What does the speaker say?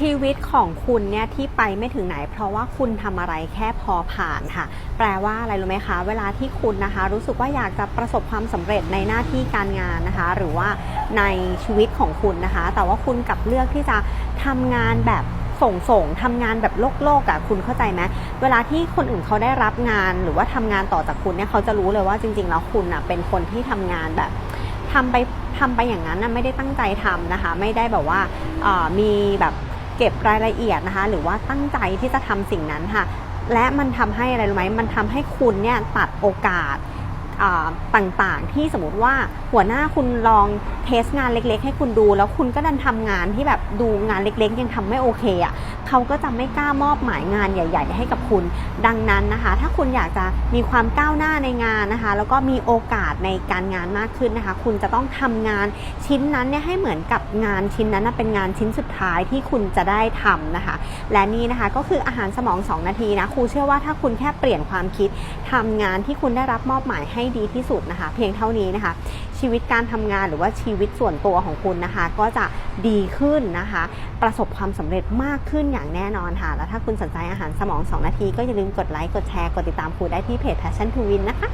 ชีวิตของคุณเนี่ยที่ไปไม่ถึงไหน เพราะว่าคุณทำอะไรแค่พอผ่านค่ะ แปลว่าอะไรรู้ไหมคะ เวลาที่คุณนะคะ รู้สึกว่าอยากจะประสบความสำเร็จในหน้าที่การงานนะคะ หรือว่าในชีวิตของคุณนะคะ แต่ว่าคุณกลับเลือกที่จะทำงานแบบส่งส่งทำงานแบบโลกโลกอะคุณเข้าใจไหมเวลาที่คนอื่นเขาได้รับงานหรือว่าทำงานต่อจากคุณเนี่ยเขาจะรู้เลยว่าจริง ๆ แล้วคุณอะเป็นคนที่ทำงานแบบทำไปทำไปอย่างนั้นนะไม่ได้ตั้งใจทำนะคะ ไม่ได้แบบว่ามีแบบ เก็บรายละเอียดนะคะ หรือว่าตั้งใจที่จะทำสิ่งนั้นค่ะ และมันทำให้อะไรรู้ไหมมันทำให้คุณเนี่ยตัดโอกาสอ่าต่างๆ ที่สมมติว่าหัวหน้าคุณลองเทสงานเล็ก ๆ ให้คุณดู แล้วคุณก็ดันทำงานที่แบบดูงานเล็ก ๆ ยังทำไม่โอเคอะ่ะ เขาก็จะไม่กล้ามอบหมายงานใหญ่ ๆ ให้กับคุณ ดังนั้นนะคะ ถ้าคุณอยากจะมีความก้าวหน้าในงานนะคะ แล้วก็มีโอกาสในการงานมากขึ้นนะคะ คุณจะต้องทำงานชิ้นนั้นเนี่ยให้เหมือนกับงานชิ้นนั้นเป็นงานชิ้นสุดท้ายที่คุณจะได้ทำนะคะ และนี่นะคะก็คืออาหารสมอง 2 นาทีนะครูเชื่อว่าถ้าคุณแค่เปลี่ยนความคิดทำงานที่คุณได้รับมอบหมายให้ดีที่สุดนะคะ เพียงเท่านี้นะคะ ชีวิตการทำงานหรือว่าชีวิตส่วนตัวของคุณนะคะ ก็จะดีขึ้นนะคะ ประสบความสำเร็จมากขึ้นอย่างแน่นอนค่ะ แล้วถ้าคุณสนใจอาหารสมอง 2 นาทีก็อย่าลืมกดไลค์ กดแชร์ กดติดตามครูได้ที่เพจ Passion to Win นะคะ